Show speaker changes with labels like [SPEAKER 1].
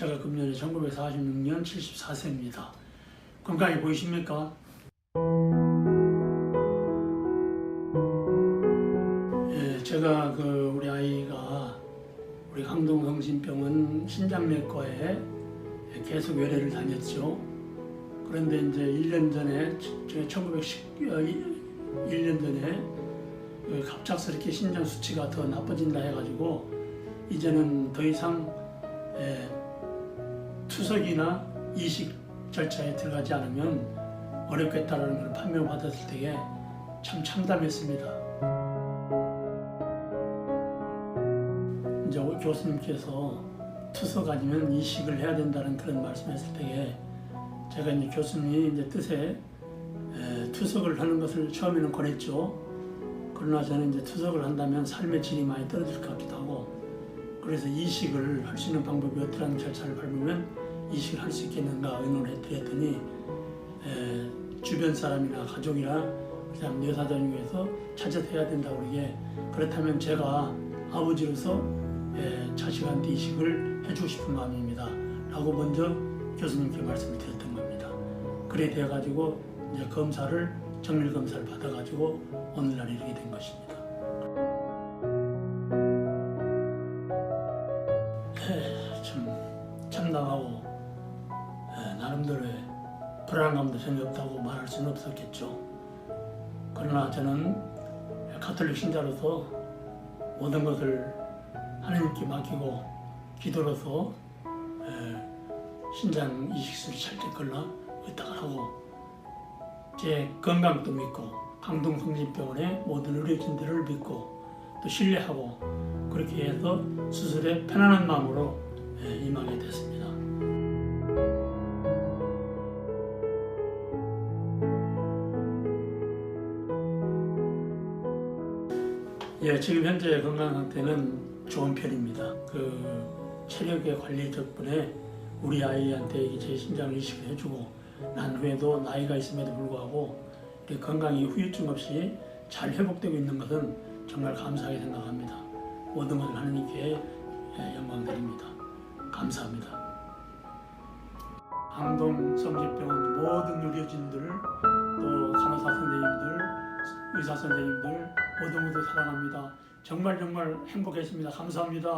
[SPEAKER 1] 제가 금년에 1946년 74세입니다. 건강히 보이십니까? 예, 제가 그 우리 아이가 우리 강동성심병원 신장내과에 계속 외래를 다녔죠. 그런데 이제 1년 전에 제가 1911년 전에 그 갑작스럽게 신장 수치가 더 나빠진다 해가지고 이제는 더 이상 에, 투석이나 이식 절차에 들어가지 않으면 어렵겠다라는 걸 판명받았을 때에 참 참담했습니다. 이제 교수님께서 투석 아니면 이식을 해야 된다는 그런 말씀했을 때에 제가 이제 교수님이 이제 뜻에 에, 투석을 하는 것을 처음에는 권했죠. 그러나 저는 이제 투석을 한다면 삶의 질이 많이 떨어질 것 같기도 하고 그래서 이식을 할 수 있는 방법이 어떠한 절차를 밟으면 이식을 할수 있겠는가 의논을 해드렸더니 에, 주변 사람이나 가족이나 그다음 여사장님에서 찾아해야 된다고 그러게. 그렇다면 제가 아버지로서 에, 자식한테 이식을 해주고 싶은 마음입니다. 라고 먼저 교수님께 말씀을 드렸던 겁니다. 그래 돼 가지고 이제 검사를 정밀 검사를 받아 가지고 오늘날 이르게 된 것입니다. 에, 참 참담하고 에, 나름대로의 불안감도 전혀 없다고 말할 수는 없었겠죠. 그러나 저는 가톨릭 신자로서 모든 것을 하나님께 맡기고 기도로서 에, 신장 이식술이 잘될 걸라 의탁을 하고 제 건강도 믿고 강동성심병원의 모든 의료진들을 믿고 또 신뢰하고 그렇게 해서 수술에 편안한 마음으로 에, 임하게 됐습니다. 예, 지금 현재 건강 상태는 좋은 편입니다. 그 체력의 관리 덕분에 우리 아이한테 이제 신장을 이식을 해주고 난 후에도 나이가 있음에도 불구하고 건강이 후유증 없이 잘 회복되고 있는 것은 정말 감사하게 생각합니다. 모든 것을 하나님께 예, 영광 드립니다. 감사합니다. 항동 성집병원 모든 의료진들 또 간호사 선생님들 의사 선생님들 모두 모두 사랑합니다. 정말 정말 행복했습니다. 감사합니다.